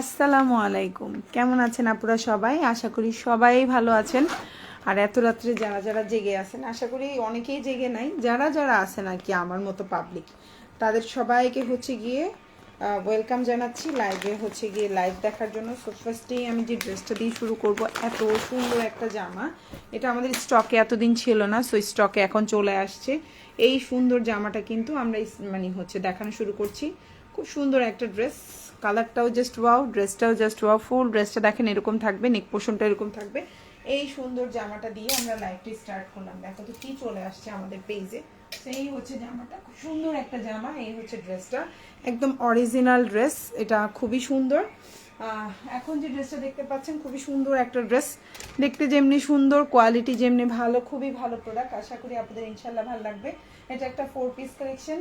আসসালামু আলাইকুম। কেমন আছেন আপুরা সবাই? আশা করি সবাই ভালো আছেন। আর এত রাত্রে যারা যারা জেগে আছেন, আশা করি অনেকেই জেগে নাই। যারা যারা আছেন আর কি আমার মতো পাবলিক তাদের সবাইকে হচ্ছে গিয়ে ওয়েলকাম জানাচ্ছি। লাইভে হচ্ছে গিয়ে লাইভ দেখার জন্য। সো ফার্স্টেই আমি যে ড্রেসটা দিয়ে শুরু করব, এত সুন্দর একটা জামা। এটা আমাদের স্টকে এতদিন ছিল না সো স্টকে এখন চলে আসছে। এই সুন্দর জামাটা কিন্তু আমরা মানে হচ্ছে দেখানো শুরু করছি। খুব সুন্দর একটা ড্রেস কালারটাও জাস্ট ওয়াও ড্রেসটাও জাস্ট ওয়াও ফুল ড্রেসটা দেখেন এরকম থাকবে নেক পোষণটা এরকম থাকবে। এই সুন্দর জামাটা দিয়ে আমরা লাইভটি স্টার্ট করলাম। দেখো তো কি চলে আসছে আমাদের পেজে এই হচ্ছে জামাটা, খুব সুন্দর একটা জামা, এই হচ্ছে ড্রেসটা একদম অরিজিনাল ড্রেস এটা খুবই সুন্দর। এখন যে ড্রেসটা দেখতে পাচ্ছেন, খুবই সুন্দর একটা ড্রেস দেখতে যেমনি সুন্দর কোয়ালিটি যেমনি ভালো, খুবই ভালো প্রোডাক্ট আশা করি আপনাদের ইনশাল্লাহ ভালো লাগবে। এটা একটা ফোর পিস কালেকশন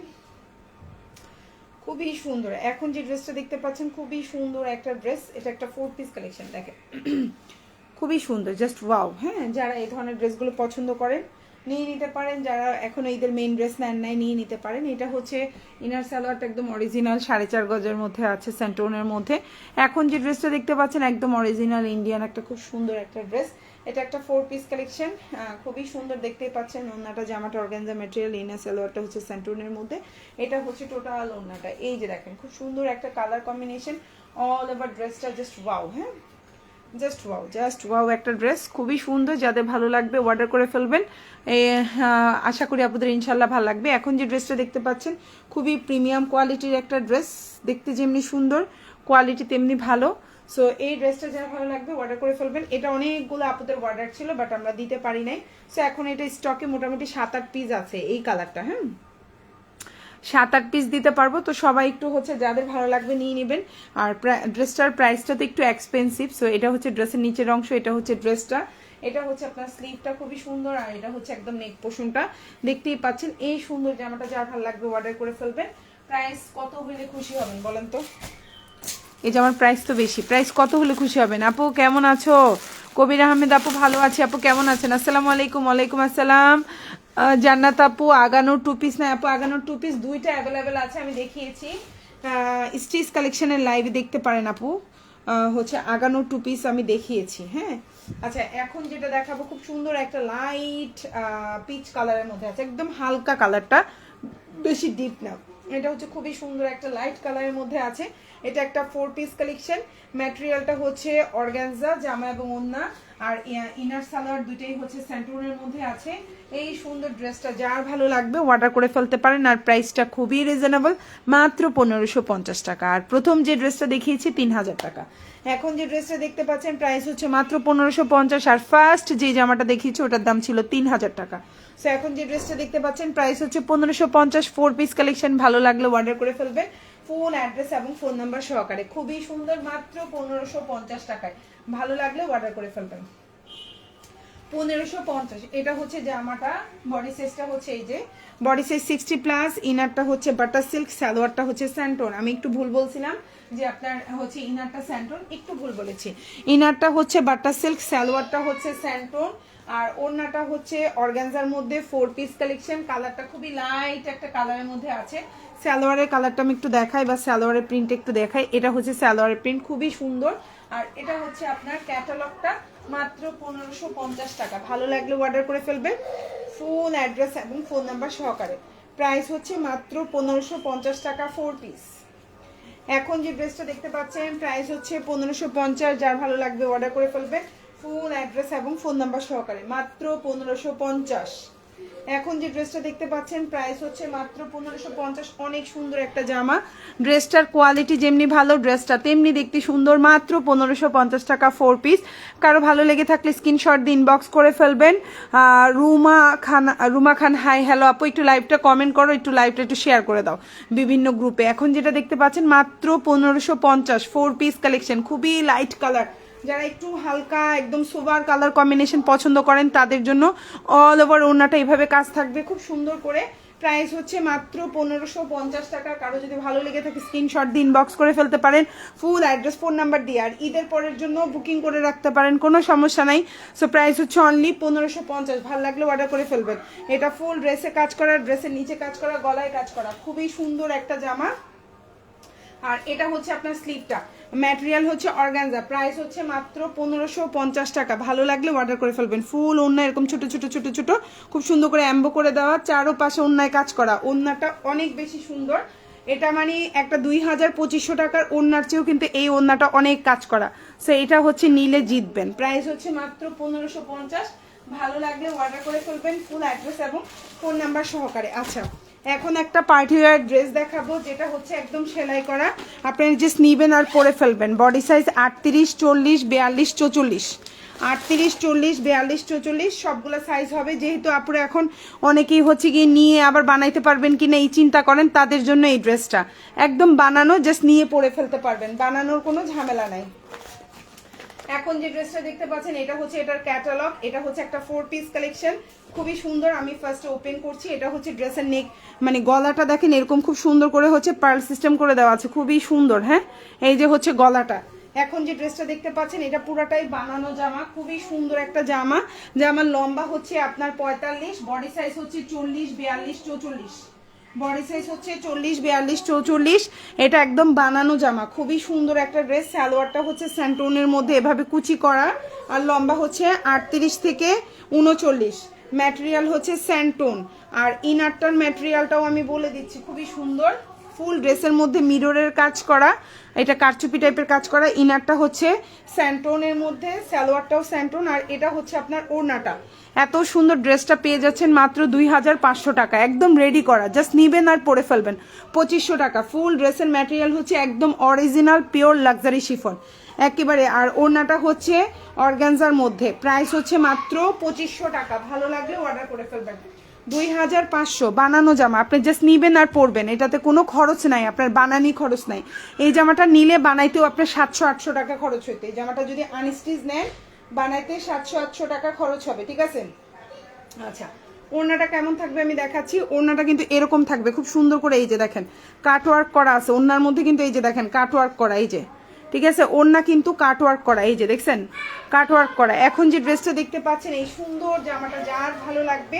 খুবই সুন্দর। এখন যে ড্রেসটা দেখতে পাচ্ছেন, খুবই সুন্দর একটা ড্রেস এটা একটা ফোর পিস কালেকশন দেখেন। খুবই সুন্দর জাস্ট ওয়াও হ্যাঁ যারা এই ধরনের ড্রেসগুলো পছন্দ করেন, নিয়ে নিতে পারেন। যারা এখন ঈদের মেইন ড্রেস নেন নাই, নিয়ে নিতে পারেন। এটা হচ্ছে ইনার সালোয়ারটা একদম অরিজিনাল সাড়ে চার গজের মধ্যে আছে সেন্টোনের মধ্যে। এখন যে ড্রেসটা দেখতে পাচ্ছেন, একদম অরিজিনাল ইন্ডিয়ান একটা খুব সুন্দর একটা ড্রেস এটা একটা ফোর পিস কালেকশন খুবই সুন্দর দেখতেই পাচ্ছেন ওনাটা জামাটা অর্গানজা ম্যাটেরিয়াল ইনার সালোয়ারটা হচ্ছে সেন্টোনের মধ্যে। এটা হচ্ছে টোটাল ওনাটা এই যে দেখেন, খুব সুন্দর একটা কালার কম্বিনেশন অল ওভার ড্রেসটা জাস্ট ওয়াও হ্যাঁ? জাস্ট ওয়াও জাস্ট ওয়াও একটা ড্রেস খুবই সুন্দর, যাদের ভালো লাগবে অর্ডার করে ফেলবেন। আশা করি আপনাদের ইনশাল্লাহ ভালো লাগবে। এখন যে ড্রেসটা দেখতে পাচ্ছেন, খুবই প্রিমিয়াম কোয়ালিটির একটা ড্রেস দেখতে যেমনি সুন্দর কোয়ালিটি তেমনি ভালো। সো এই ড্রেসটা যারা ভালো লাগবে অর্ডার করে ফেলবেন। এটা অনেকগুলো আপনাদের অর্ডার ছিল বাট আমরা দিতে পারি নাই। সো এখন এটা স্টকে মোটামুটি সাত আট পিস আছে, এই কালারটা হ্যাঁ সাত আট পিস দিতে পারব। তো সবাই একটু হচ্ছে যাদের ভালো লাগবে নিয়ে নেবেন। আর ড্রেসটার প্রাইসটা তো একটু এক্সপেন্সিভ সো এটা হচ্ছে ড্রেসের নিচের অংশ, এটা হচ্ছে ড্রেসটা এটা হচ্ছে আপনার স্লিভটা খুবই সুন্দর। আর এটা হচ্ছে একদম নেক পোষণটা দেখতেই পাচ্ছেন, এই সুন্দর জামাটা যার ভালো লাগবে অর্ডার করে ফেলবেন। প্রাইস কত হলে খুশি হবেন বলেন তো? এই জামার প্রাইস তো বেশি। প্রাইস কত হলে খুশি হবেন? আপু, কেমন আছো? কবির আহমেদ আপু, ভালো আছি। আপু, কেমন আছেন? আসসালামু আলাইকুম, ওয়ালাইকুম আসসালাম। জান্নাত আপু, আগানোর টু পিস না আপু, আগানোর টু পিস দুইটা অ্যাভেলেবেল আছে, আমি দেখিয়েছি। স্টিচ কালেকশনের লাইভ দেখতে পারেন আপু। হচ্ছে আগানোর টু পিস আমি দেখিয়েছি হ্যাঁ? আচ্ছা এখন যেটা দেখাবো, খুব সুন্দর একটা লাইট পিচ কালারের মধ্যে আছে। একদম হালকা কালারটা বেশি ডিপ না। এটা হচ্ছে খুবই সুন্দর একটা লাইট কালারের মধ্যে আছে। এটা একটা ফোর পিস কালেকশন ম্যাটেরিয়ালটা হচ্ছে অর্গানজা জামা এবং ওন্না। আর ইনার সালোয়ার দুইটাই হচ্ছে স্যান্টুনের মধ্যে আছে। এই সুন্দর ড্রেসটা যার ভালো লাগবে অর্ডার করে ফেলতে পারেন। আর প্রাইসটা খুবই রিজনেবল মাত্র পনেরোশো পঞ্চাশ টাকা। আর প্রথম যে ড্রেসটা দেখিয়েছি, তিন হাজার টাকা। এখন যে ড্রেসটা দেখতে পাচ্ছেন প্রাইস হচ্ছে মাত্র পনেরোশো পঞ্চাশ। আর ফার্স্ট যে জামাটা দেখিয়েছি, ওটার দাম ছিল তিন হাজার টাকা। সো এখন যে ড্রেসটা দেখতে পাচ্ছেন প্রাইস হচ্ছে পনেরোশো পঞ্চাশ ফোর পিস কালেকশন ভালো লাগলে অর্ডার করে ফেলবেন। ফোন অ্যাড্রেস এবং ফোন নাম্বার সহকারে। খুবই সুন্দর, মাত্র পনেরোশো পঞ্চাশ টাকায়। ভালো লাগলে অর্ডার করে ফেলবেন। পনেরোশো পঞ্চাশ, এটা হচ্ছে জামাটা বডি সাইজটা হচ্ছে এই যে বডি সাইজ সিক্সটি প্লাস ইনারটা হচ্ছে বাটার সিল্ক সালোয়ারটা হচ্ছে স্যান্টন আমি একটু ভুল বলছিলাম যে আপনার হচ্ছে ইনারটা স্যান্টন একটু ভুল বলেছি। ইনারটা হচ্ছে বাটার সিল্ক সালোয়ারটা হচ্ছে স্যান্টন আর ওড়নাটা হচ্ছে অর্গানজার মধ্যে ফোর পিস কালেকশন কালারটা খুবই লাইট একটা কালারের মধ্যে আছে। স্যালোয়ারের কালারটা আমি একটু দেখাই বা সালোয়ারের প্রিন্ট একটু দেখাই। এটা হচ্ছে সালোয়ারের প্রিন্ট খুবই সুন্দর। আর এটা হচ্ছে আপনার ক্যাটালগটা মাত্র পনেরোশো পঞ্চাশ টাকা। ভালো লাগলে অর্ডার করে ফেলবেন। ফুল অ্যাড্রেস এবং ফোন নাম্বার সহকারে। প্রাইস হচ্ছে মাত্র পনেরোশো পঞ্চাশ টাকা ফোর পিস এখন যে ড্রেসটা দেখতে পাচ্ছেন প্রাইস হচ্ছে পনেরোশো পঞ্চাশ। যার ভালো লাগবে অর্ডার করে ফেলবে ফুল অ্যাড্রেস এবং ফোন নাম্বার সহকারে। মাত্র পনেরোশো পঞ্চাশ। এখন যে ড্রেসটা দেখতে পাচ্ছেন প্রাইস হচ্ছে মাত্র পনেরোশো পঞ্চাশ। অনেক সুন্দর একটা জামা। ড্রেসটার কোয়ালিটি যেমনি ভালো, ড্রেসটা তেমনি দেখতে সুন্দর। মাত্র পনেরোশো পঞ্চাশ টাকা ফোর পিস কারও ভালো লেগে থাকলে স্ক্রিনশট দিয়ে ইনবক্স করে ফেলবেন। রুমা খান রুমা খান হাই হ্যালো আপু, একটু লাইভটা কমেন্ট করো, একটু লাইভটা একটু শেয়ার করে দাও বিভিন্ন গ্রুপে এখন যেটা দেখতে পাচ্ছেন, মাত্র পনেরোশো পঞ্চাশ। ফোর পিস কালেকশন খুবই লাইট কালার যারা একটু হালকা, একদম সোবার কালার কম্বিনেশন পছন্দ করেন, তাদের জন্য অল ওভার ওড়নাটা এইভাবে কাজ থাকবে। খুব সুন্দর করে প্রাইস হচ্ছে মাত্র পনেরোশো পঞ্চাশ টাকা। কারও যদি ভালো লেগে থাকে স্ক্রিনশট দিয়ে ইনবক্স করে ফেলতে পারেন। ফুল অ্যাড্রেস ফোন নাম্বার দিয়ে। আর ঈদের পরের জন্য বুকিং করে রাখতে পারেন, কোনো সমস্যা নাই। সো প্রাইস হচ্ছে অনলি পনেরোশো পঞ্চাশ। ভালো লাগলে অর্ডার করে ফেলবেন। এটা ফুল ড্রেসে কাজ করা ড্রেসের নিচে কাজ করা, গলায় কাজ করা। খুবই সুন্দর একটা জামা। আর এটা হচ্ছে আপনার স্লিপটা ম্যাটেরিয়াল হচ্ছে অর্গানজা প্রাইস হচ্ছে মাত্র পনেরোশো পঞ্চাশ টাকা। ভালো লাগলে অর্ডার করে ফেলবেন। ফুল অন্য এরকম ছোট ছোট ছোট ছোট। খুব সুন্দর করে অ্যাম্বো করে দেওয়া। চারো পাশে অন্যায় কাজ করা। অন্যটা অনেক বেশি সুন্দর। এটা মানে একটা দুই হাজার পঁচিশশো টাকার ওড়নার চেয়েও কিন্তু এই ওড়নাটা অনেক কাজ করা। সো এটা হচ্ছে নিলে জিতবেন। প্রাইস হচ্ছে মাত্র পনেরোশো পঞ্চাশ। ভালো লাগলে অর্ডার করে ফেলবেন। ফুল অ্যাড্রেস এবং ফোন নাম্বার সহকারে। আচ্ছা। এখন একটা পার্টি ওয়ার ড্রেস দেখাবো, যেটা হচ্ছে একদম সেলাই করা। আপনি জাস্ট নিবেন আর পরে ফেলবেন। বডি সাইজ আটত্রিশ, চল্লিশ, বিয়াল্লিশ, চৌচল্লিশ। আটত্রিশ, চল্লিশ, বিয়াল্লিশ, চৌচল্লিশ, সবগুলো সাইজ হবে। যেহেতু আপুরে এখন অনেকেই হচ্ছে গিয়ে নিয়ে আবার বানাইতে পারবেন কি না এই চিন্তা করেন, তাদের জন্য এই ড্রেসটা একদম বানানো জাস্ট নিয়ে পরে ফেলতে পারবেন। বানানোর কোনো ঝামেলা নাই। এখন যে ড্রেসটা দেখতে পাচ্ছেন, এটা হচ্ছে এটার ক্যাটালগ এটা হচ্ছে একটা ফোর পিস কালেকশন খুবই সুন্দর আমি ফার্স্ট ওপেন করছি, এটা হচ্ছে ড্রেসের নেক মানে গলাটা দেখেন এরকম খুব সুন্দর করে হচ্ছে পার্ল সিস্টেম করে দেওয়া আছে, খুবই সুন্দর হ্যাঁ? এই যে হচ্ছে গলাটা। এখন যে ড্রেসটা দেখতে পাচ্ছেন, এটা পুরাটাই বানানো জামা, খুবই সুন্দর একটা জামা। জামার লম্বা হচ্ছে আপনার পঁয়তাল্লিশ বডি সাইজ হচ্ছে চল্লিশ, বিয়াল্লিশ, চৌচল্লিশ। বডি সাইজ হচ্ছে চল্লিশ, বিয়াল্লিশ, চৌচল্লিশ। এটা একদম বানানো জামা, খুবই সুন্দর একটা ড্রেস সালোয়ারটা হচ্ছে স্যান্টোনের মধ্যে এভাবে কুচি করা, আর লম্বা হচ্ছে আটত্রিশ থেকে উনচল্লিশ। ম্যাটেরিয়াল হচ্ছে স্যান্টোন। আর ইনারটার ম্যাটেরিয়ালটাও আমি বলে দিচ্ছি, খুবই সুন্দর। ফুল ড্রেসের মধ্যে মিররের কাজ করা, এটা কারচুপি টাইপের কাজ করা। ইনারটা হচ্ছে স্যান্টোনের মধ্যে, সালোয়ারটাও স্যান্টোন, আর এটা হচ্ছে আপনার ওড়নাটা। এত সুন্দর ড্রেসটা পেয়ে যাচ্ছেন মাত্র দুই হাজার পাঁচশো টাকা। একদম রেডি করা জাস্ট নিবেন আর পরে ফেলবেন। পঁচিশশো টাকা। ফুল ড্রেসের ম্যাটেরিয়াল হচ্ছে একদম অরিজিনাল পিওর লাক্সারি শিফন একেবারে, আর ওড়নাটা হচ্ছে অর্গানজার মধ্যে। প্রাইস হচ্ছে মাত্র পঁচিশশো টাকা। ভালো লাগলে অর্ডার করে ফেলবেন। দুই হাজার পাঁচশো। বানানো জামা। আপনি জাস্ট নিবেন আর পরবেন। এটাতে কোনো খরচ নাই। আপনার বানানি খরচ নাই। এই জামাটা নিলে বানাইতেও আপনার সাতশো, আটশো টাকা খরচ হইতে। এই জামাটা যদি আনস্টিচ নেন, বানাইতে সাতশো, আটশো টাকা খরচ হবে। ঠিক আছে? আচ্ছা। ওড়নাটা কেমন থাকবে আমি দেখাচ্ছি। ওড়নাটা কিন্তু এরকম থাকবে। খুব সুন্দর করে এই যে দেখেন কাটওয়ার্ক করা আছে। ওড়নার মধ্যে কিন্তু এই যে দেখেন কাটওয়ার্ক করা এই যে। ঠিক আছে? ওড়না কিন্তু কাটওয়ার্ক করা, এই যে দেখছেন? কাটওয়ার্ক করা। এখন যে ড্রেসটা দেখতে পাচ্ছেন, এই সুন্দর জামাটা, যার ভালো লাগবে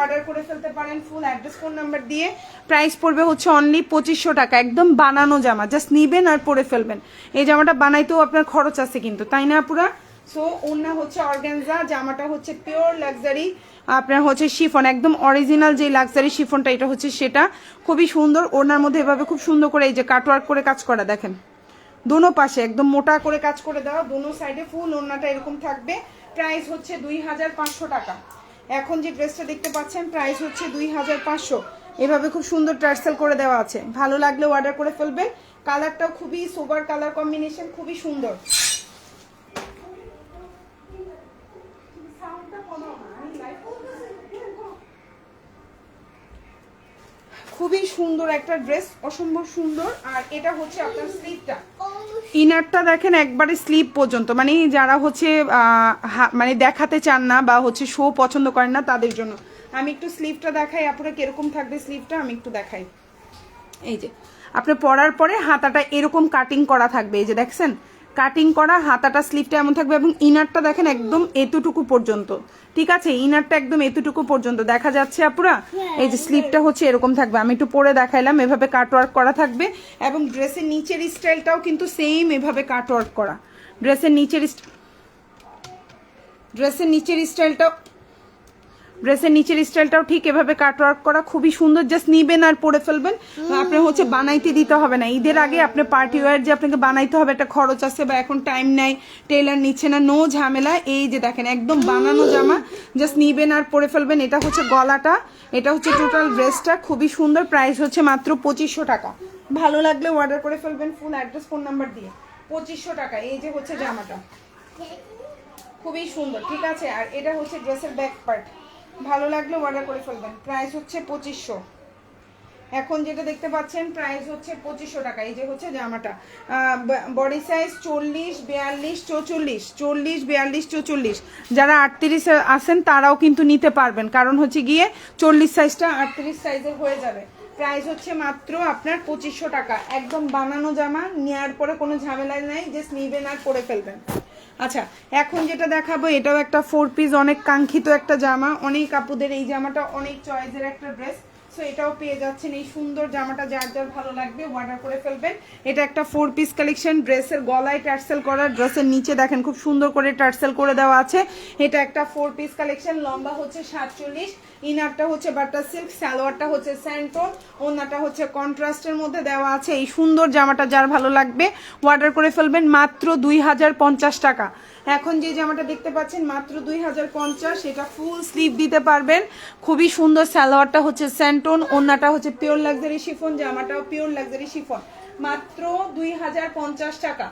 অর্ডার করে ফেলতে পারেন ফুল অ্যাড্রেস ফোন নাম্বার দিয়ে। প্রাইস পড়বে হচ্ছে অনলি পঁচিশশো টাকা, একদম বানানো জামা। জাস্ট নিবেন আর পরে ফেলবেন। এই জামাটা বানাইতেও আপনার খরচ আছে কিন্তু, তাই না পুরা সো ওড়না হচ্ছে অর্গ্যানজা জামাটা হচ্ছে পিওর লাক্সারি আপনার হচ্ছে শিফন একদম অরিজিনাল যে লাক্সারি শিফনটা এটা হচ্ছে সেটা। খুবই সুন্দর, ওড়নার মধ্যে এভাবে খুব সুন্দর করে এই যে কাটওয়ার্ক করে কাজ করা, দেখেন। দোনো পাশে, একদম মোটা করে কাজ করে দেওয়া, দোনো সাইডে ফুল ওড়নাটা এরকম থাকবে। প্রাইস হচ্ছে দুই হাজার পাঁচশো টাকা। এখন যে ড্রেসটা দেখতে পাচ্ছেন প্রাইস হচ্ছে দুই হাজার পাঁচশো। এভাবে খুব সুন্দর টার্সেল করে দেওয়া আছে। ভালো লাগলে অর্ডার করে ফেলবেন। কালারটাও খুবই সোবার কালার কম্বিনেশন খুবই সুন্দর। খুবই সুন্দর একটা ড্রেস অসম্ভব সুন্দর। আর এটা হচ্ছে আপনার স্লিপটা ইনারটা দেখেন একবারে স্লিপ পর্যন্ত। মানে যারা হচ্ছে মানে দেখাতে চান না বা হচ্ছে শো পছন্দ করেন না, তাদের জন্য। আমি একটু স্লিপটা দেখাই আপনারা কীরকম থাকবে স্লিপটা আমি একটু দেখাই। এই যে আপনি পরার পরে হাতাটা এরকম কাটিং করা থাকবে। এই যে দেখছেন? কাটিং করা হাতাটা স্লিভটা এমন থাকবে এবং ইনারটা দেখেন একদম এতটুকু পর্যন্ত। ঠিক আছে? ইনারটা একদম এতটুকু পর্যন্ত। দেখা যাচ্ছে আপুরা এই যে স্লিভটা হচ্ছে এরকম থাকবে। আমি একটু পরে দেখাইলাম এভাবে কাটওয়ার্ক করা থাকবে এবং ড্রেসের নিচের স্টাইলটাও কিন্তু সেম এভাবে কাটওয়ার্ক করা। ড্রেসের নিচের ড্রেসের নিচের স্টাইলটাও ড্রেসের নিচের স্টাইলটাও ঠিক এভাবে কাটওয়ার্ক করা খুবই সুন্দর জাস্ট নিবেন আর পরে ফেলবেন। আপনার হচ্ছে বানাইতে দিতে হবে না। ঈদের আগে আপনি পার্টি ওয়ার যে আপনাকে বানাইতে হবে একটা খরচ আছে বা এখন টাইম নাই টেলার নিচ্ছে না নো ঝামেলা। এই যে দেখেন একদম বানানো জামা জাস্ট নিবেন আর পরে ফেলবেন। এটা হচ্ছে গলাটা এটা হচ্ছে টোটাল ড্রেসটা খুবই সুন্দর। প্রাইস হচ্ছে মাত্র পঁচিশশো টাকা। ভালো লাগলে অর্ডার করে ফেলবেন ফুল অ্যাড্রেস ফোন নাম্বার দিয়ে। পঁচিশশো টাকা এই যে হচ্ছে জামাটা। খুবই সুন্দর ঠিক আছে? আর এটা হচ্ছে ড্রেসের ব্যাক পার্ট ভালো লাগলে অর্ডার করে ফেলবেন। প্রাইস হচ্ছে পঁচিশশো। এখন যেটা দেখতে পাচ্ছেন প্রাইস হচ্ছে পঁচিশশো টাকা। এই যে হচ্ছে জামাটা। বডি সাইজ চল্লিশ, বিয়াল্লিশ, চৌচল্লিশ। চল্লিশ, বিয়াল্লিশ, চৌচল্লিশ। যারা আটত্রিশ আসেন তারাও কিন্তু নিতে পারবেন। কারণ হচ্ছে গিয়ে চল্লিশ সাইজটা আটত্রিশ সাইজের হয়ে যাবে। প্রাইস হচ্ছে মাত্র আপনার পঁচিশশো টাকা। একদম বানানো জামা নেওয়ার পরে কোনো ঝামেলা নাই জাস্ট নিবেন আর পরে ফেলবেন। আচ্ছা এখন যেটা দেখাবো, এটাও একটা ফোর পিস অনেক কাঙ্ক্ষিত একটা জামা। অনেক আপুদের এই জামাটা অনেক চয়েসের একটা ড্রেস সো এটাও পেয়ে যাচ্ছেন। এই সুন্দর জামাটা যার যার ভালো লাগবে অর্ডার করে ফেলবেন। এটা একটা ফোর পিস কালেকশন ড্রেসের গলায় টার্সেল করা, ড্রেসের নিচে দেখেন খুব সুন্দর করে টার্সেল করে দেওয়া আছে। এটা একটা ফোর পিস কালেকশন লম্বা হচ্ছে সাতচল্লিশ ইনারটা হচ্ছে বাটার সিল্ক সালোয়ারটা হচ্ছে স্যান্টোন ওনাটা হচ্ছে কন্ট্রাস্টের মধ্যে দেওয়া আছে। এই সুন্দর জামাটা যার ভালো লাগবে অর্ডার করে ফেলবেন মাত্র দুই হাজার পঞ্চাশ টাকা। এখন যে জামাটা দেখতে পাচ্ছেন, মাত্র দুই হাজার পঞ্চাশ এটা ফুল স্লিভ দিতে পারবেন। খুবই সুন্দর সালোয়ারটা হচ্ছে স্যান্টোন ওনাটা হচ্ছে পিওর লাক্সারি শিফন জামাটাও পিওর লাক্সারি শিফন মাত্র দুই হাজার পঞ্চাশ টাকা।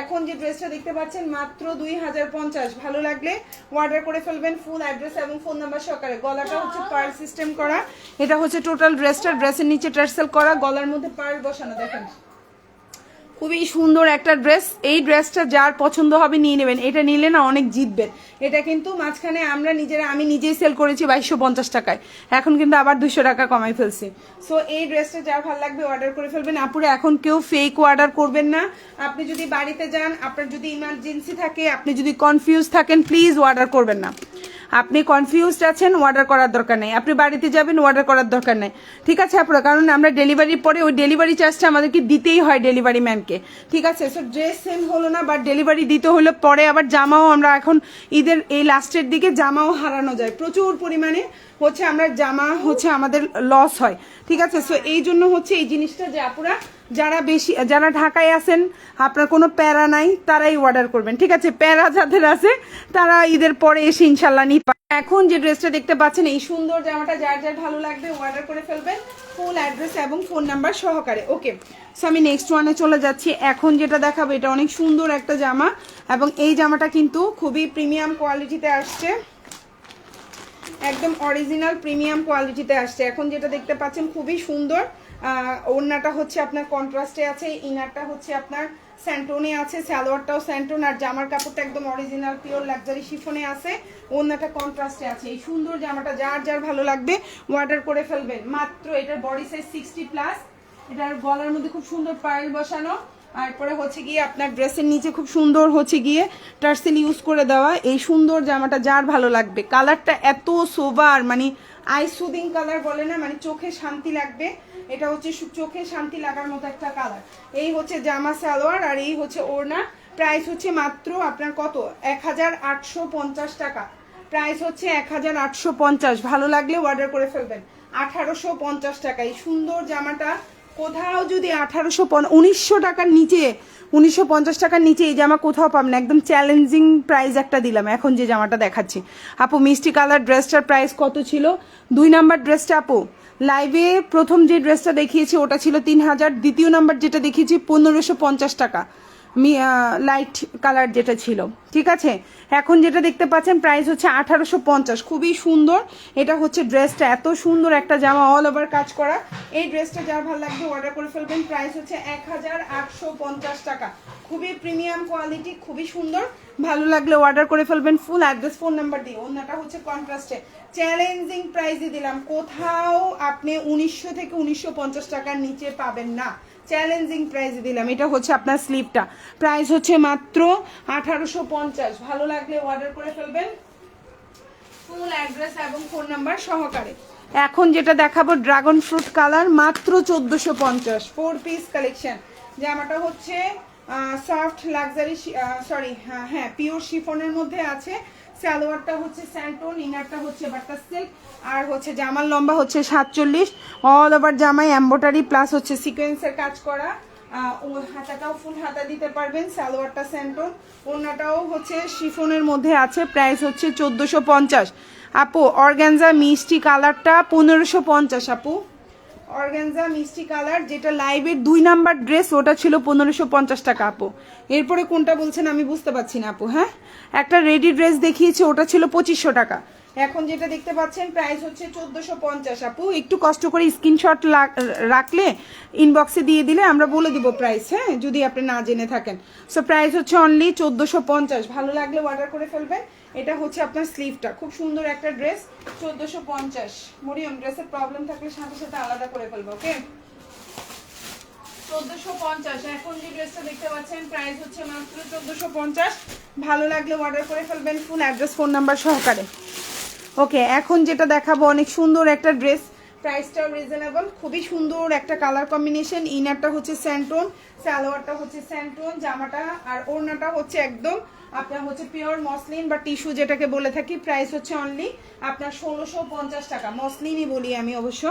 এখন যে ড্রেসটা দেখতে পাচ্ছেন, মাত্র দুই হাজার পঞ্চাশ। ভালো লাগলে অর্ডার করে ফেলবেন ফুল অ্যাড্রেস এবং ফোন নাম্বার সহকারে। গলাটা হচ্ছে পার্ল সিস্টেম করা। এটা হচ্ছে টোটাল ড্রেসটা ড্রেসের নিচে টার্সেল করা। গলার মধ্যে পার্ল বসানো, দেখেন। খুবই সুন্দর একটা ড্রেস এই ড্রেসটা যার পছন্দ হবে নিয়ে নেবেন। এটা নিলে না অনেক জিতবেন। এটা কিন্তু মাঝখানে আমরা নিজেরা, আমি নিজেই সেল করেছি বাইশশো পঞ্চাশ টাকায়। এখন কিন্তু আবার দুশো টাকা কমাই ফেলছি। সো এই ড্রেসটা যার ভালো লাগবে অর্ডার করে ফেলবেন। আপুরে, এখন কেউ ফেক অর্ডার করবেন না। আপনি যদি বাড়িতে যান, আপনার যদি ইমার্জেন্সি থাকে, আপনি যদি কনফিউজ থাকেন প্লিজ অর্ডার করবেন না। আপনি কনফিউজড আছেন অর্ডার করার দরকার নেই। আপনি বাড়িতে যাবেন অর্ডার করার দরকার নেই। ঠিক আছে আপনার কারণ আমরা ডেলিভারির পরে ওই ডেলিভারি চার্জটা আমাদেরকে দিতেই হয় ডেলিভারি ম্যানকে ঠিক আছে সো ড্রেস সেম হলো না বাট ডেলিভারি দিতে হলে পরে আবার জামাও আমরা এখন ঈদের এই লাস্টের দিকে জামাও হারানো যায়। প্রচুর পরিমাণে হচ্ছে আমরা জামা হচ্ছে আমাদের লস হয়। ঠিক আছে সো এই জন্য হচ্ছে এই জিনিসটা যে আপুরা যারা বেশি, যারা ঢাকায় আছেন, আপনার কোনো প্যারা নাই, তারাই অর্ডার করবেন। ঠিক আছে? প্যারা যাদের আছে, তারা ঈদের পরে এসে ইনশাল্লাহ নিয়ে এখন যে ড্রেসটা দেখতে পাচ্ছেন, এই সুন্দর জামাটা যার যার ভালো লাগবে অর্ডার করে ফেলবেন। ফুল অ্যাড্রেস এবং ফোন নাম্বার সহকারে। ওকে সো আমি নেক্সট ওয়ানে চলে যাচ্ছি। এখন যেটা দেখাবো, এটা অনেক সুন্দর একটা জামা। এবং এই জামাটা কিন্তু খুবই প্রিমিয়াম কোয়ালিটিতে আসছে। একদম অরিজিনাল প্রিমিয়াম কোয়ালিটিতে আসছে। এখন যেটা দেখতে পাচ্ছেন, খুবই সুন্দর। ওড়নাটা হচ্ছে আপনার কন্ট্রাস্টে আছে, ইনারটা হচ্ছে আপনার স্যান্টোনে আছে, সালোয়ারটাও স্যান্টোন, আর জামার কাপড়টা একদম অরিজিনাল পিওর লাক্সারি শিফনে আছে, ওড়নাটা কন্ট্রাস্টে আছে। এই সুন্দর জামাটা যার যার ভালো লাগবে অর্ডার করে ফেলবেন। মাত্র এটার বডি সাইজ সিক্সটি প্লাস এটার গলার মধ্যে খুব সুন্দর পায়েল বসানো, তারপরে হচ্ছে গিয়ে আপনার ড্রেসের নিচে খুব সুন্দর হচ্ছে গিয়ে টার্সেল ইউজ করে দেওয়া, এই সুন্দর জামাটা যার ভালো লাগবে। কালারটা এত সোবার মানে আই সুদিং কালার বলে না মানে চোখে শান্তি লাগবে। এটা হচ্ছে চোখে শান্তি লাগার মতো একটা কালার এই হচ্ছে জামা, সালোয়ার, আর এই হচ্ছে ওড়না। প্রাইস হচ্ছে মাত্র আপনার কত? এক হাজার আটশো পঞ্চাশ টাকা। প্রাইস হচ্ছে এক হাজার আটশো পঞ্চাশ। ভালো লাগলে অর্ডার করে ফেলবেন। আঠারোশো পঞ্চাশ টাকা। এই সুন্দর জামাটা কোথাও যদি আঠারোশো উনিশশো টাকার নিচে, উনিশশো পঞ্চাশ টাকার নিচে এই জামা কোথাও পাবেন একদম চ্যালেঞ্জিং প্রাইস একটা দিলাম এখন যে জামাটা দেখাচ্ছি। আপু, মিষ্টি কালার ড্রেসটার প্রাইস কত ছিল? দুই নাম্বার ড্রেসটা আপু লাইভে প্রথম যে ড্রেসটা দেখিয়েছি, ওটা ছিল তিন হাজার দ্বিতীয় নাম্বার যেটা দেখিয়েছি, পনেরোশো পঞ্চাশ টাকা। লাইট কালার যেটা ছিল। ঠিক আছে? এখন যেটা দেখতে পাচ্ছেন প্রাইস হচ্ছে আঠারোশো পঞ্চাশ। খুবই সুন্দর। এটা হচ্ছে ড্রেসটা। এত সুন্দর একটা জামা অল ওভার কাজ করা। এই ড্রেসটা যার ভালো লাগবে অর্ডার করে ফেলবেন প্রাইস হচ্ছে এক হাজার আটশো পঞ্চাশ টাকা। খুবই প্রিমিয়াম কোয়ালিটি খুবই সুন্দর। ভালো লাগলে অর্ডার করে ফেলবেন ফুল অ্যাড্রেস ফোন নাম্বার দিয়ে। অন্যটা হচ্ছে কন্ট্রাস্টে চ্যালেঞ্জিং প্রাইসে দিলাম। কোথাও আপনি উনিশশো থেকে উনিশশো পঞ্চাশ টাকার নিচে পাবেন না। চ্যালেঞ্জিং প্রাইসে দিলাম। এটা হচ্ছে আপনার স্লিপটা প্রাইস হচ্ছে মাত্র আঠারোশো পঞ্চাশ। ভালো লাগলে অর্ডার করে ফেলবেন। ফুল অ্যাড্রেস এবং ফোন নাম্বার সহকারে। এখন যেটা দেখাবো ড্রাগন ফ্রুট কালার মাত্র চোদ্দোশো পঞ্চাশ। ফোর পিস কালেকশন জামাটা হচ্ছে সফট লাক্সারি সরি হ্যাঁ পিওর শিফনের মধ্যে আছে। সালোয়ারটা হচ্ছে স্যান্টোন ইনারটা হচ্ছে বাটার সিল্ক আর হচ্ছে জামার লম্বা হচ্ছে সাতচল্লিশ। অল ওভার জামাই এম্বোটারি প্লাস হচ্ছে সিকোয়েন্সের কাজ করা। হাতাটাও ফুল হাতা দিতে পারবেন, সালোয়ারটা স্যান্টোন ওনাটাও হচ্ছে শিফনের মধ্যে আছে প্রাইস হচ্ছে চোদ্দোশো পঞ্চাশ। আপু অর্গ্যানজা মিষ্টি কালারটা পনেরোশো পঞ্চাশ, আপু। অর্গ্যানজা মিষ্টি কালার, যেটা লাইভের দুই নাম্বার ড্রেস ওটা ছিল পনেরোশো পঞ্চাশ টাকা, আপু। এরপরে কোনটা বলছেন আমি বুঝতে পারছি না, আপু হ্যাঁ? একটা রেডি ড্রেস দেখিয়েছি, ওটা ছিল পঁচিশশো টাকা। এখন যেটা দেখতে পাচ্ছেন প্রাইস হচ্ছে চোদ্দোশো পঞ্চাশ, আপু। একটু কষ্ট করে স্ক্রিনশট রাখলে ইনবক্সে দিয়ে দিলে আমরা বলে দিব প্রাইস হ্যাঁ? যদি আপনি না জেনে থাকেন। সো প্রাইস হচ্ছে অনলি চোদ্দোশো পঞ্চাশ। ভালো লাগলে অর্ডার করে ফেলবেন। এটা হচ্ছে আপনার স্লিভটা খুব সুন্দর একটা ড্রেস চোদ্দোশো পঞ্চাশ। মরিয়ম ড্রেসের প্রবলেম থাকলে সাথে সাথে আলাদা করে ফেলব ওকে চোদ্দোশো পঞ্চাশ। এখন যে ড্রেসটা দেখতে পাচ্ছেন প্রাইস হচ্ছে মাত্র চোদ্দোশো পঞ্চাশ। ভালো লাগলে অর্ডার করে ফেলবেন ফুল অ্যাড্রেস ফোন নাম্বার সহকারে। ওকে এখন যেটা দেখাবো, অনেক সুন্দর একটা ড্রেস প্রাইসটাও রিজনেবল খুবই সুন্দর একটা কালার কম্বিনেশন ইনারটা হচ্ছে স্যান্টোন সালোয়ারটা হচ্ছে স্যান্টোন জামাটা আর ওড়নাটা হচ্ছে একদম আপনার হচ্ছে পিওর মসলিন বা টিস্যু যেটাকে বলে থাকি প্রাইস হচ্ছে অনলি আপনার ষোলোশো পঞ্চাশ টাকা। মসলিনই বলি আমি অবশ্য,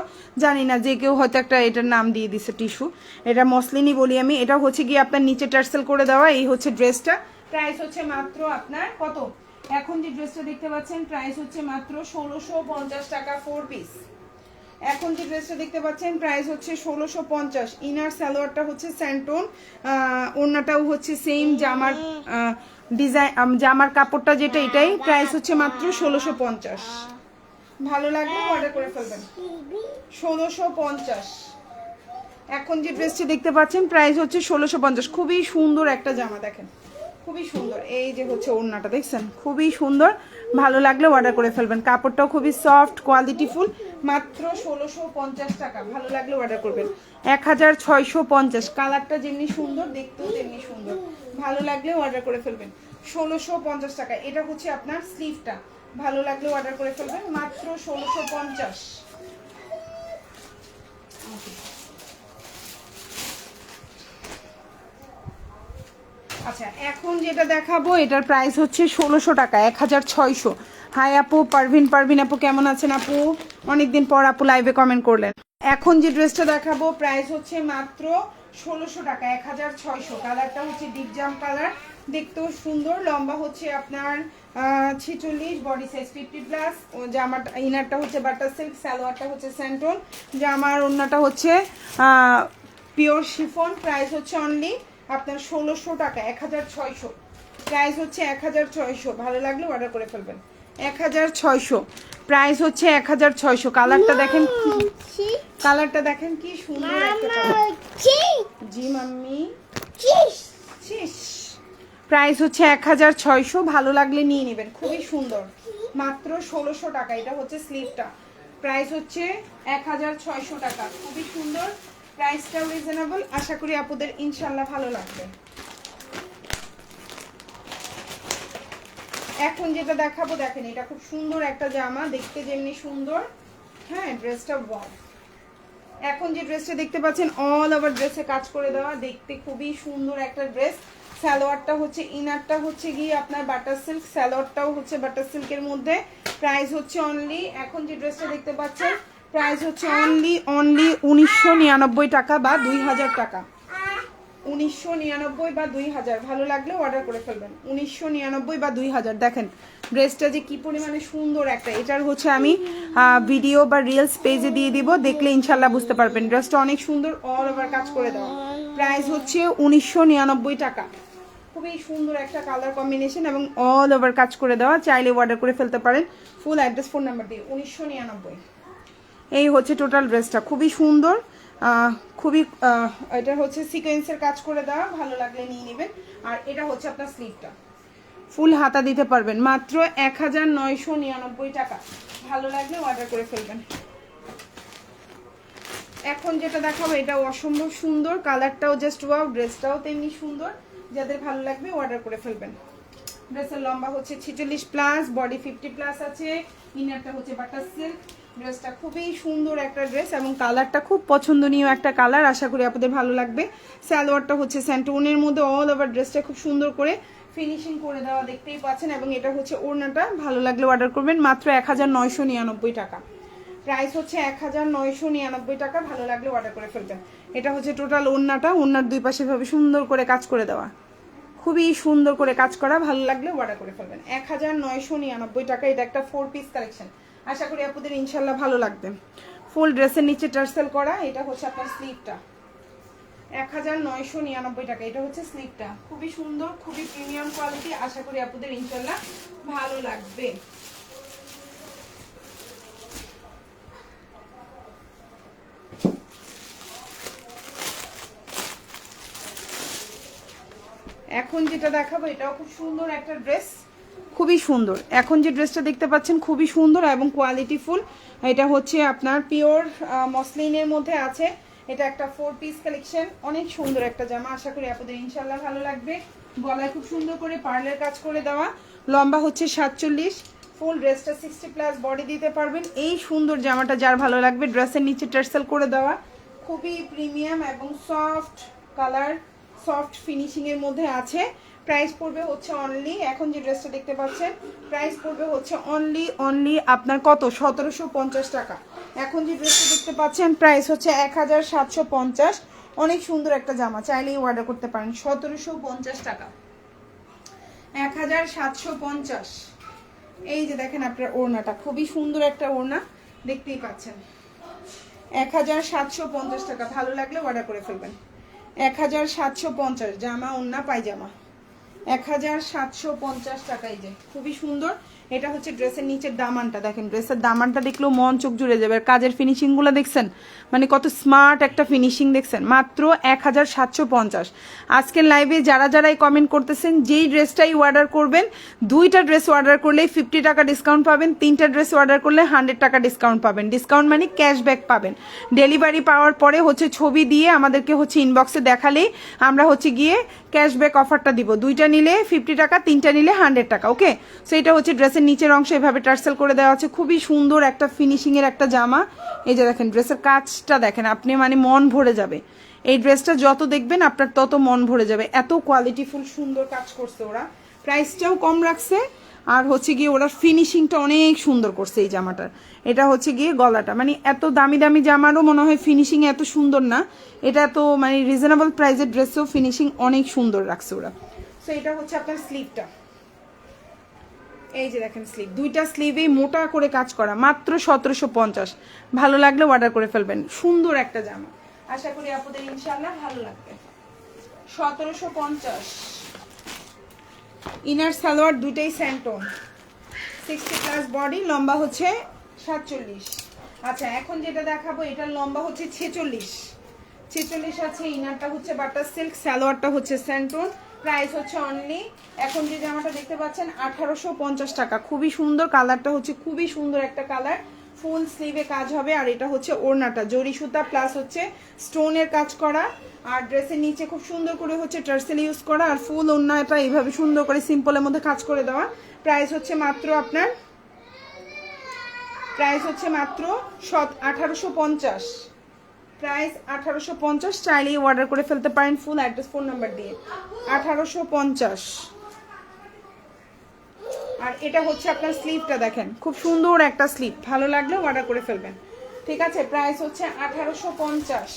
জানি না, যে কেউ হয়তো একটা এটার নাম দিয়ে দিছে টিস্যু এটা মসলিনই বলি আমি। এটা হচ্ছে গিয়ে আপনার নিচে টার্সেল করে দেওয়া, এই হচ্ছে ড্রেসটা প্রাইস হচ্ছে মাত্র আপনার কত? এখন যে ড্রেসটা দেখতে পাচ্ছেন প্রাইস হচ্ছে মাত্র ষোলোশো পঞ্চাশ টাকা ফোর পিস এখন যে ড্রেসটা দেখতে পাচ্ছেন প্রাইস হচ্ছে ষোলোশো পঞ্চাশ। ইনার সালোয়ারটা হচ্ছে স্যান্টোন ওড়নাটাও হচ্ছে সেম জামার ডিজাইন জামার কাপড়টা যেটা, এটাই প্রাইস হচ্ছে মাত্র ষোলোশো পঞ্চাশ। ভালো লাগলে অর্ডার করে ফেলবেন। ষোলোশো পঞ্চাশ। এখন যে ড্রেসটি দেখতে পাচ্ছেন প্রাইস হচ্ছে ষোলোশো পঞ্চাশ। খুবই সুন্দর একটা জামা, দেখেন। খুবই সুন্দর। এই যে হচ্ছে ওড়নাটা, দেখছেন? খুবই সুন্দর। ভালো লাগলে অর্ডার করে ফেলবেন। কাপড়টাও খুবই সফট কোয়ালিটিফুল মাত্র ষোলোশো পঞ্চাশ টাকা। ভালো লাগলে অর্ডার করবেন। এক হাজার ছয়শো পঞ্চাশ। কালারটা যেমনি সুন্দর, দেখতেও তেমনি সুন্দর। ভালো লাগলে অর্ডার করে ফেলবেন। ষোলোশো পঞ্চাশ টাকা। এটা হচ্ছে আপনার স্লিভটা ভালো লাগলে অর্ডার করে ফেলবেন। মাত্র ষোলোশো পঞ্চাশ। আচ্ছা এখন যেটা দেখাবো, এটার প্রাইস হচ্ছে ষোলোশো টাকা, এক হাজার ছয়শো। হাই আপু, পারভিন পারভিন আপু, কেমন আছেন আপু? অনেকদিন পর আপু লাইভে কমেন্ট করলেন। এখন যে ড্রেসটা দেখাবো প্রাইস হচ্ছে মাত্র ষোলোশো টাকা, এক হাজার ছয়শো। কালারটা হচ্ছে ডিপ জাম কালার দেখতেও সুন্দর, লম্বা হচ্ছে আপনার ছিচল্লিশ বডি সাইজ ফিফটি প্লাস জামাটা ইনারটা হচ্ছে বাটার সিল্ক সালোয়ারটা হচ্ছে স্যান্টন জামার ওড়নাটা হচ্ছে পিওর শিফন প্রাইস হচ্ছে অনলি আপনার ষোলোশো টাকা এক হাজার ছয়শো। প্রাইস হচ্ছে এক হাজার ছয়শো। ভালো লাগলে অর্ডার করে ফেলবেন। এক হাজার ছয়শো। প্রাইস হচ্ছে এক হাজার ছয়শো। কালারটা দেখেন কালারটা দেখেন কি সুন্দর জি মাম্মি। প্রাইস হচ্ছে এক হাজার ছয়শো। ভালো লাগলে নিয়ে নেবেন। খুবই সুন্দর। মাত্র ষোলোশো টাকা। এটা হচ্ছে স্লিভটা প্রাইস হচ্ছে এক হাজার ছয়শো টাকা। খুবই সুন্দর। প্রাইসটাও রিজনেবল আশা করি আপুদের ইনশাল্লাহ ভালো লাগবে। এখন যেটা দেখাবো, দেখেন, এটা খুব সুন্দর একটা জামা, দেখতে যেমনি সুন্দর। হ্যাঁ ড্রেসটা ওয়াও এখন যে ড্রেসটা দেখতে পাচ্ছেন অল ওভার ড্রেসে কাজ করে দেওয়া, দেখতে খুবই সুন্দর একটা ড্রেস সালোয়ারটা হচ্ছে ইনারটা হচ্ছে গিয়ে আপনার বাটার সিল্ক সালোয়ারটাও হচ্ছে বাটার সিল্কের মধ্যে। প্রাইস হচ্ছে অনলি এখন যে ড্রেসটা দেখতে পাচ্ছেন প্রাইস হচ্ছে অনলি অনলি উনিশশো নিরানব্বই টাকা বা দুই হাজার টাকা। উনিশশো নিরানব্বই বা দুই হাজার, ভালো লাগলে অর্ডার করে ফেলবেন। উনিশশো নিরানব্বই বা দুই হাজার, দেখেন ড্রেসটা যে কি পরিমাণে সুন্দর একটা, এটার হচ্ছে আমি ভিডিও বা রিলস পেজে দিয়ে দিব, দেখলে ইনশাল্লাহ বুঝতে পারবেন। ড্রেসটা অনেক সুন্দর অল ওভার কাজ করে দেওয়া। প্রাইস হচ্ছে উনিশশো নিরানব্বই টাকা। খুবই সুন্দর একটা কালার কম্বিনেশন এবং অল ওভার কাজ করে দেওয়া। চাইলে অর্ডার করে ফেলতে পারেন। ফুল অ্যাড্রেস ফোন নাম্বার দিয়ে, উনিশশো নিরানব্বই। এই হচ্ছে টোটাল ড্রেসটা খুবই সুন্দর। খুবই এটা হচ্ছে সিকোয়েন্সের কাজ করে দেওয়া। ভালো লাগলে নিয়ে নেবেন। আর এটা হচ্ছে আপনার স্লিভটা ফুল হাতা দিতে পারবেন। মাত্র এক হাজার নয়শো নিরানব্বই টাকা। ভালো লাগলে অর্ডার করে ফেলবেন। এখন যেটা দেখাবো, এটা অসম্ভব সুন্দর। কালারটাও জাস্ট ওয়াও ড্রেসটাও তেমনি সুন্দর। যাদের ভালো লাগবে অর্ডার করে ফেলবেন। ড্রেসের লম্বা হচ্ছে ছিচল্লিশ প্লাস বডি ফিফটি প্লাস আছে। ইনারটা হচ্ছে বাটার সিল্ক ড্রেসটা খুবই সুন্দর একটা ড্রেস এবং কালারটা খুব পছন্দনীয় একটা কালার আশা করি আপনাদের ভালো লাগবে। সালোয়ারটা হচ্ছে স্যান্টোনের মধ্যে অল ওভার ড্রেসটা খুব সুন্দর করে ফিনিশিং করে দেওয়া দেখতেই পাচ্ছেন এবং এটা হচ্ছে ওড়নাটা। ভালো লাগলে অর্ডার করবেন। মাত্র এক হাজার নয়শো নিরানব্বই টাকা। প্রাইস হচ্ছে এক হাজার নয়শো নিরানব্বই টাকা। ভালো লাগলে অর্ডার করে ফেলবেন। এটা হচ্ছে টোটাল ওড়নাটা। ওড়নার দুই পাশে ভাবে সুন্দর করে কাজ করে দেওয়া। খুবই সুন্দর করে কাজ করা। ভালো লাগলে অর্ডার করে ফেলবেন। এক হাজার নয়শো নিরানব্বই টাকা। এটা একটা ফোর পিস কালেকশন আশা করি আপনাদের ইনশাল্লাহ ভালো লাগবে। ফুল ড্রেসের নিচে টার্সেল করা, এটা হচ্ছে আপনার স্লিভটা এক হাজার নয়শো নিরানব্বই টাকা, এটা হচ্ছে স্লিভটা খুবই সুন্দর, খুবই প্রিমিয়াম কোয়ালিটি, আশা করি আপনাদের ইনশাল্লাহ ভালো লাগবে। এখন যেটা দেখাবো, এটাও খুব সুন্দর একটা ড্রেস। খুবই সুন্দর। এখন যে ড্রেসটা দেখতে পাচ্ছেন খুবই সুন্দর এবং কোয়ালিটিফুল এটা হচ্ছে আপনার পিওর মসলিনের মধ্যে আছে। এটা একটা ফোর পিস কালেকশন অনেক সুন্দর একটা জামা। আশা করি আপনাদের ইনশাল্লাহ ভালো লাগবে। গলায় খুব সুন্দর করে পার্লের কাজ করে দেওয়া। লম্বা হচ্ছে সাতচল্লিশ। ফুল ড্রেসটা সিক্সটি প্লাস বডি দিতে পারবেন। এই সুন্দর জামাটা যার ভালো লাগবে ড্রেসের নিচে টার্সেল করে দেওয়া। খুবই প্রিমিয়াম এবং সফট কালার সফট ফিনিশিংয়ের মধ্যে আছে। প্রাইস পড়বে হচ্ছে অনলি এখন যে ড্রেসটা দেখতে পাচ্ছেন প্রাইস পড়বে হচ্ছে অনলি অনলি আপনার কত? সতেরোশো পঞ্চাশ টাকা। এখন যে ড্রেসটা দেখতে পাচ্ছেন প্রাইস হচ্ছে এক হাজার সাতশো পঞ্চাশ। অনেক সুন্দর একটা জামা, চাইলেই অর্ডার করতে পারেন। সতেরোশো পঞ্চাশ টাকা। এক হাজার সাতশো পঞ্চাশ। এই যে দেখেন আপনার ওড়নাটা, খুবই সুন্দর একটা ওড়না, দেখতেই পাচ্ছেন। এক হাজার সাতশো পঞ্চাশ টাকা, ভালো লাগলে অর্ডার করে ফেলবেন। এক হাজার সাতশো পঞ্চাশ, জামা, ওড়না, পায়জামা। এক হাজার সাতশো পঞ্চাশ টাকায় যে। খুবই সুন্দর। এটা হচ্ছে ড্রেসের নিচের দামানটা, দেখেন, ড্রেসের দামানটা দেখলেও মন চোখ জুড়ে যাবে। আর কাজের ফিনিশিংগুলো দেখছেন? মানে কত স্মার্ট একটা ফিনিশিং দেখছেন। মাত্র এক হাজার সাতশো পঞ্চাশ। আজকের লাইভে যারা যারাই কমেন্ট করতেছেন, যেই ড্রেসটাই অর্ডার করবেন, দুইটা ড্রেস অর্ডার করলেই ফিফটি টাকা ডিসকাউন্ট পাবেন, তিনটা ড্রেস অর্ডার করলে হান্ড্রেড টাকা ডিসকাউন্ট পাবেন। ডিসকাউন্ট মানে ক্যাশব্যাক পাবেন। ডেলিভারি পাওয়ার পরে হচ্ছে ছবি দিয়ে আমাদেরকে হচ্ছে ইনবক্সে দেখালেই আমরা হচ্ছে গিয়ে ক্যাশব্যাক অফারটা দিব। দুইটা নিলে ফিফটি টাকা, তিনটা নিলে হান্ড্রেড টাকা ওকে সো এটা হচ্ছে ড্রেসের নিচের অংশ এভাবে টার্সেল করে দেওয়া আছে। খুবই সুন্দর একটা ফিনিশিংয়ের একটা জামা। এই যে দেখেন ড্রেসের কাজটা দেখেন, আপনি মানে মন ভরে যাবে। এই ড্রেসটা যত দেখবেন, আপনার তত মন ভরে যাবে। এত কোয়ালিটিফুল সুন্দর কাজ করছে ওরা। প্রাইসটাও কম রাখছে, আর হচ্ছে গিয়ে ওরা ফিনিশিংটা অনেক সুন্দর করছে এই জামাটার এটা হচ্ছে গিয়ে গলাটা। মানে এত দামি দামি জামারও মনে হয় ফিনিশিং এত সুন্দর না। এটা তো মানে রিজনেবল প্রাইসের ড্রেসেও ফিনিশিং অনেক সুন্দর রাখছে ওরা। সো এটা হচ্ছে আপনার স্লিভটা এই যে দেখেন স্লিভ দুইটা স্লিভেই মোটা করে কাজ করা, মাত্র সতেরোশো পঞ্চাশ। ভালো লাগলে অর্ডার করে ফেলবেন, সুন্দর একটা জামা। আশা করি আপনাদের ইনশাল্লাহ ভালো লাগবে। সতেরোশো পঞ্চাশ। ইনার সালোয়ার দুইটাই স্যান্টন সিক্সটি প্লাস বডি লম্বা হচ্ছে সাতচল্লিশ। আচ্ছা এখন যেটা দেখাবো, এটার লম্বা হচ্ছে ছেচল্লিশ। ছেচল্লিশ আছে ইনারটা হচ্ছে বাটার সিল্ক সালোয়ারটা হচ্ছে স্যান্টন প্রাইস হচ্ছে অনলি এখন যে জামাটা দেখতে পাচ্ছেন, আঠারোশো পঞ্চাশ টাকা। খুবই সুন্দর কালারটা হচ্ছে, খুবই সুন্দর একটা কালার। ফুল স্লিভে কাজ হবে, আর এটা হচ্ছে ওড়নাটা। জরি সুতা প্লাস হচ্ছে স্টোনের কাজ করা, আর ড্রেসের নিচে খুব সুন্দর করে হচ্ছে টার্সেল ইউজ করা, আর ফুল ওড়নাটা এইভাবে সুন্দর করে সিম্পলের মধ্যে কাজ করে দেওয়া। প্রাইস হচ্ছে মাত্র আপনার প্রাইস হচ্ছে মাত্র সত, আঠারোশো পঞ্চাশ। প্রাইস আঠারোশো পঞ্চাশ, চাইলেই অর্ডার করে ফেলতে পারেন ফুল অ্যাড্রেস ফোন নাম্বার দিয়ে। আঠারোশো পঞ্চাশ। আর এটা হচ্ছে আপনার স্লিপটা দেখেন, খুব সুন্দর একটা স্লিপ ভালো লাগলে অর্ডার করে ফেলবেন। ঠিক আছে প্রাইস হচ্ছে আঠারোশো পঞ্চাশ।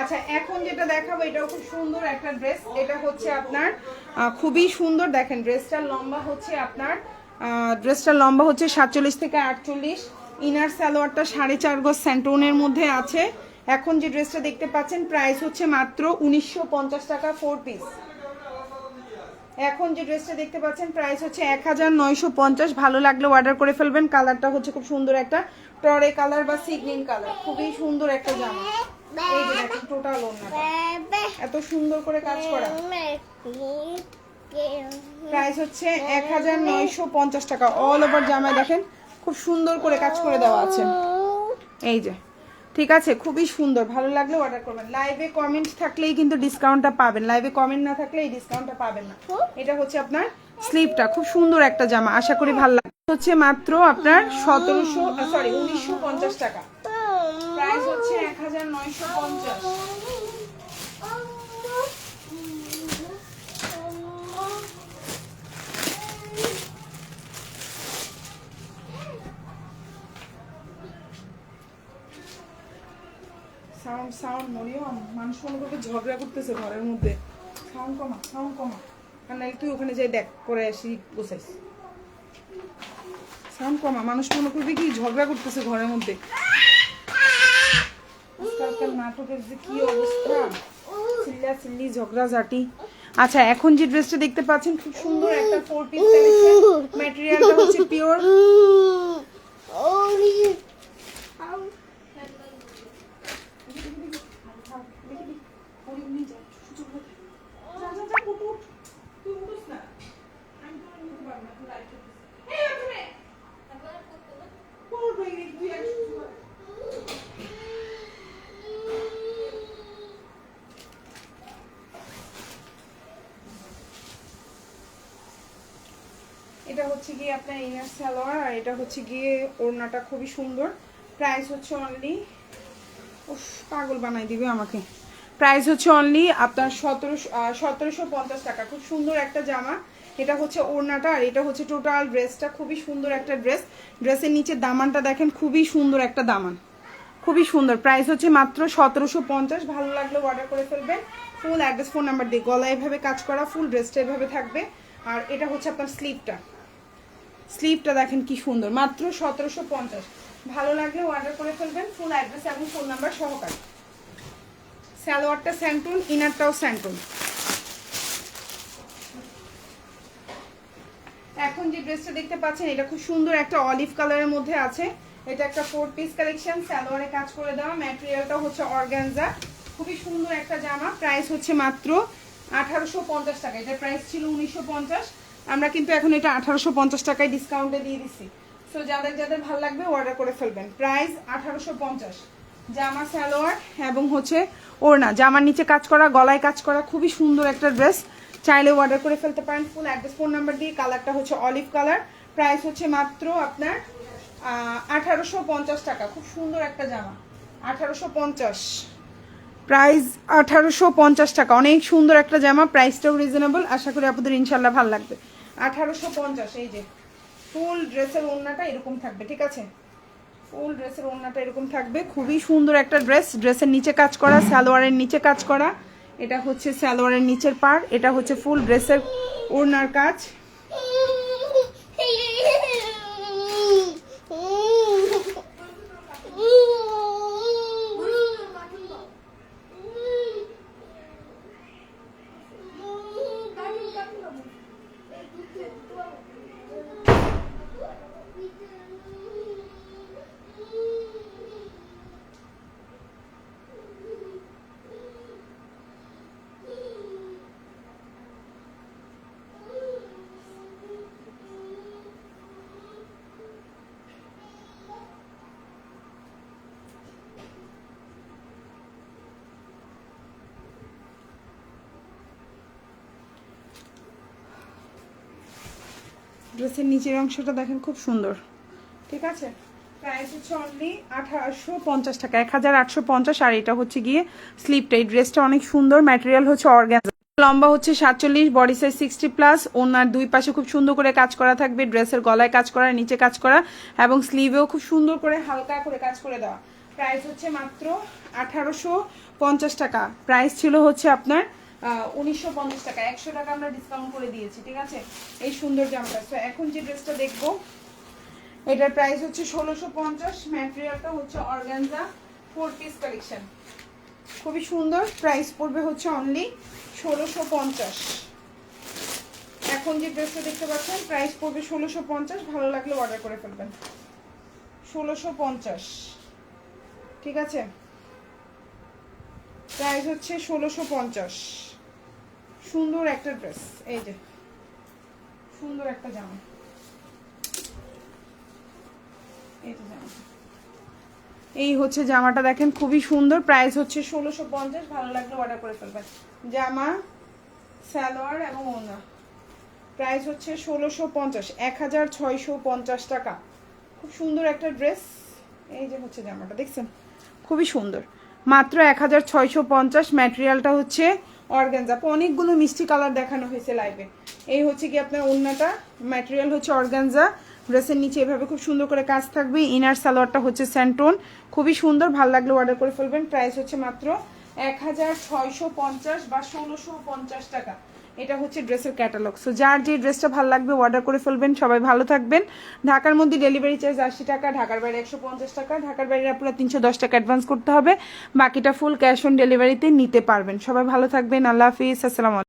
আচ্ছা এখন যেটা দেখাবো, এটাও খুব সুন্দর একটা ড্রেস। এটা হচ্ছে আপনার খুবই সুন্দর। দেখেন, ড্রেসটার লম্বা হচ্ছে আপনার ড্রেসটার লম্বা হচ্ছে সাতচল্লিশ থেকে আটচল্লিশ। ইনার সালোয়ারটা সাড়ে চার গজ স্যান্টোনের মধ্যে আছে। এখন যে ড্রেসটা দেখতে পাচ্ছেন, প্রাইস হচ্ছে মাত্র উনিশশো পঞ্চাশ টাকা ফোর পিস এখন যে ড্রেসটা দেখতে পাচ্ছেন, প্রাইস হচ্ছে এক হাজার নয়শো পঞ্চাশ। ভালো লাগলে অর্ডার করে ফেলবেন। কালারটা হচ্ছে খুব সুন্দর একটা টরে কালার বা সিগনিন কালার। খুবই সুন্দর একটা জামা। এই যে দেখেন টোটাল ওড়নাটা এত সুন্দর করে কাজ করা। প্রাইস হচ্ছে এক হাজার নয়শো পঞ্চাশ টাকা। অল ওভার জামায় দেখেন খুব সুন্দর করে কাজ করে দেওয়া আছে। এই যে ঠিক আছে খুবই সুন্দর। ভালো লাগলে অর্ডার করবেন। লাইভে কমেন্ট থাকলেই কিন্তু ডিসকাউন্টটা পাবেন। লাইভে কমেন্ট না থাকলে এই ডিসকাউন্টটা পাবেন না। এটা হচ্ছে আপনার স্লিপটা খুব সুন্দর একটা জামা। আশা করি ভালো লাগবে হচ্ছে মাত্র আপনার সতেরোশো সরি উনিশশো পঞ্চাশ টাকা। প্রাইস হচ্ছে এক হাজার নয়শো পঞ্চাশ। সাউন্ড সাউন্ড, মরিয়ম, মানুষ মনে করবে ঝগড়া করতেছে ঘরের মধ্যে। সাউন্ড কমা সাউন্ড কমা। আর নাহলে তুই ওখানে যাই দেখ করে আসি গোছাইস সাউন্ড কমা, মানুষ মনে করবে কি ঝগড়া করতেছে ঘরের মধ্যে। আজকালকার নাটকের যে কি অবস্থা? চিল্লা চিল্লি, ঝগড়াঝাটি। আচ্ছা এখন যে ড্রেসটা দেখতে পাচ্ছেন, খুব সুন্দর একটা ফোর পিস ম্যাটেরিয়ালটা হচ্ছে পিওর তুই এটা হচ্ছে গিয়ে আপনার ইনার সালোয়ার আর এটা হচ্ছে গিয়ে ওড়নাটা খুবই সুন্দর। প্রাইস হচ্ছে অনলি উফ, পাগল বানাই দিবে আমাকে। প্রাইস হচ্ছে অনলি আপনার সতেরোশো সতেরোশো পঞ্চাশ টাকা। খুব সুন্দর একটা জামা। এটা হচ্ছে ওড়নাটা, আর এটা হচ্ছে টোটাল ড্রেসটা খুবই সুন্দর একটা ড্রেস ড্রেসের নিচে দামানটা দেখেন, খুবই সুন্দর একটা দামান। খুবই সুন্দর। প্রাইস হচ্ছে মাত্র সতেরোশো পঞ্চাশ। ভালো লাগলে অর্ডার করে ফেলবেন। ফুল অ্যাড্রেস ফোন নাম্বার দিয়ে গলা এভাবে কাজ করা ফুল ড্রেসটা এভাবে থাকবে। আর এটা হচ্ছে আপনার স্লিপটা স্লিপটা দেখেন কি সুন্দর। মাত্র সতেরোশো পঞ্চাশ। ভালো লাগলে অর্ডার করে ফেলবেন ফুল অ্যাড্রেস এবং ফোন নাম্বার সহকারে। সালোয়ারটা স্যান্টুন ইনারটাও স্যান্টুন। এখন যে ড্রেসটা দেখতে পাচ্ছেন, এটা খুব সুন্দর একটা অলিভ কালারের মধ্যে আছে। এটা একটা ফোর পিস কালেকশন সালোয়ারে কাজ করে দেওয়া। ম্যাটেরিয়ালটা হচ্ছে অর্গানজা খুবই সুন্দর একটা জামা। প্রাইস হচ্ছে মাত্র আঠারোশো পঞ্চাশ টাকা। এটা প্রাইস ছিল উনিশশো পঞ্চাশ। আমরা কিন্তু এখন এটা আঠারোশো পঞ্চাশ টাকায় ডিসকাউন্টে দিয়ে দিচ্ছি সো যাদের যাদের ভালো লাগবে অর্ডার করে ফেলবেন। প্রাইস আঠারোশো পঞ্চাশ। জামা, সালোয়ার এবং হচ্ছে ওড়না। জামার নিচে কাজ করা, গলায় কাজ করা, খুবই সুন্দর একটা ড্রেস চাইলে অর্ডার করে ফেলতে পারেন। ফুল অ্যাড্রেস ফোন নাম্বার দিয়ে কালারটা হচ্ছে অলিভ কালার প্রাইস হচ্ছে মাত্র আপনার আঠারোশো পঞ্চাশ টাকা। খুব সুন্দর একটা জামা। আঠারোশো পঞ্চাশ। প্রাইস আঠারোশো পঞ্চাশ টাকা। অনেক সুন্দর একটা জামা। প্রাইসটাও রিজনেবল আশা করি আপনাদের ইনশাল্লাহ ভালো লাগবে। আঠারোশো পঞ্চাশ, এই যে। ফুল ড্রেসের ওড়নাটা এরকম থাকবে, ঠিক আছে? ফুল ড্রেসের ওড়নাটা এরকম থাকবে। খুবই সুন্দর একটা ড্রেস। ড্রেসের নিচে কাজ করা, সালোয়ারের নিচে কাজ করা। এটা হচ্ছে সালোয়ারের নিচের পার এটা হচ্ছে ফুল ড্রেসের ওড়নার কাজ। ড্রেসের নিচের অংশটা দেখেন খুব সুন্দর। ঠিক আছে? হচ্ছে আঠারোশো পঞ্চাশ টাকা। এক হাজার আটশো পঞ্চাশ, আর হচ্ছে গিয়ে স্লিপটা এই ড্রেসটা অনেক সুন্দর হচ্ছে লম্বা হচ্ছে সাতচল্লিশ বডি সিক্সটি প্লাস ওনার দুই পাশে খুব সুন্দর করে কাজ করা থাকবে। ড্রেসের গলায় কাজ করা, নিচে কাজ করা, এবং স্লিভেও খুব সুন্দর করে হালকা করে কাজ করে দেওয়া। প্রাইস হচ্ছে মাত্র আঠারোশো পঞ্চাশ টাকা। প্রাইস ছিল হচ্ছে আপনার উনিশশো পঞ্চাশ টাকা। একশো টাকা আমরা ডিসকাউন্ট করে দিয়েছি, ঠিক আছে? এই সুন্দর জামাটা। তো এখন যে ড্রেসটা দেখব, এটার প্রাইস হচ্ছে ষোলোশো পঞ্চাশ ম্যাটেরিয়ালটা হচ্ছে অর্গানজা ফোর পিস কালেকশন খুবই সুন্দর প্রাইস পড়বে হচ্ছে অনলি ষোলোশো পঞ্চাশ। এখন যে ড্রেসটা দেখতে পাচ্ছেন প্রাইস পড়বে ষোলোশো পঞ্চাশ, ভালো লাগলে অর্ডার করে ফেলবেন। ষোলোশো পঞ্চাশ। ঠিক আছে? প্রাইস হচ্ছে ষোলোশো পঞ্চাশ। সুন্দর একটা ড্রেস এই যে। সুন্দর একটা জামা। এই যে জামা এই হচ্ছে জামাটা দেখেন, খুবই সুন্দর। প্রাইস হচ্ছে ষোলোশো পঞ্চাশ, ভালো লাগলে অর্ডার করে ফেলবেন। জামা, সালোয়ার এবং ওনা প্রাইস হচ্ছে ষোলোশো পঞ্চাশ, এক হাজার ছয়শো পঞ্চাশ টাকা। খুব সুন্দর একটা ড্রেস এই যে হচ্ছে জামাটা, দেখছেন? খুবই সুন্দর। মাত্র এক হাজার ছয়শো পঞ্চাশ ম্যাটেরিয়ালটা হচ্ছে অর্গানজা। অনেকগুলো মিষ্টি কালার দেখানো হয়েছে লাইভে এই হচ্ছে কি আপনার ওড়নাটা? ম্যাটেরিয়াল হচ্ছে অর্গানজা। ড্রেসের নিচে এভাবে খুব সুন্দর করে কাজ থাকবে। ইনার সালোয়ারটা হচ্ছে স্যান্টোন খুবই সুন্দর, ভালো লাগলে অর্ডার করে ফেলবেন। প্রাইস হচ্ছে মাত্র এক হাজার ছয়শো পঞ্চাশ বা ষোলোশো পঞ্চাশ টাকা। এটা হচ্ছে ড্রেসের ক্যাটালগ। সো যার যে ড্রেসটা ভালো লাগবে অর্ডার করে ফেলবেন, সবাই ভালো থাকবেন। ঢাকার মধ্যে ডেলিভারি চার্জ আশি টাকা, ঢাকার বাইরে একশো পঞ্চাশ টাকা, ঢাকার বাইরে আপনারা তিনশো দশ টাকা অ্যাডভান্স করতে হবে। বাকিটা ফুল ক্যাশ অন ডেলিভারিতে নিতে পারবেন। সবাই ভালো থাকবেন, আল্লাহ হাফিজ, আসসালাম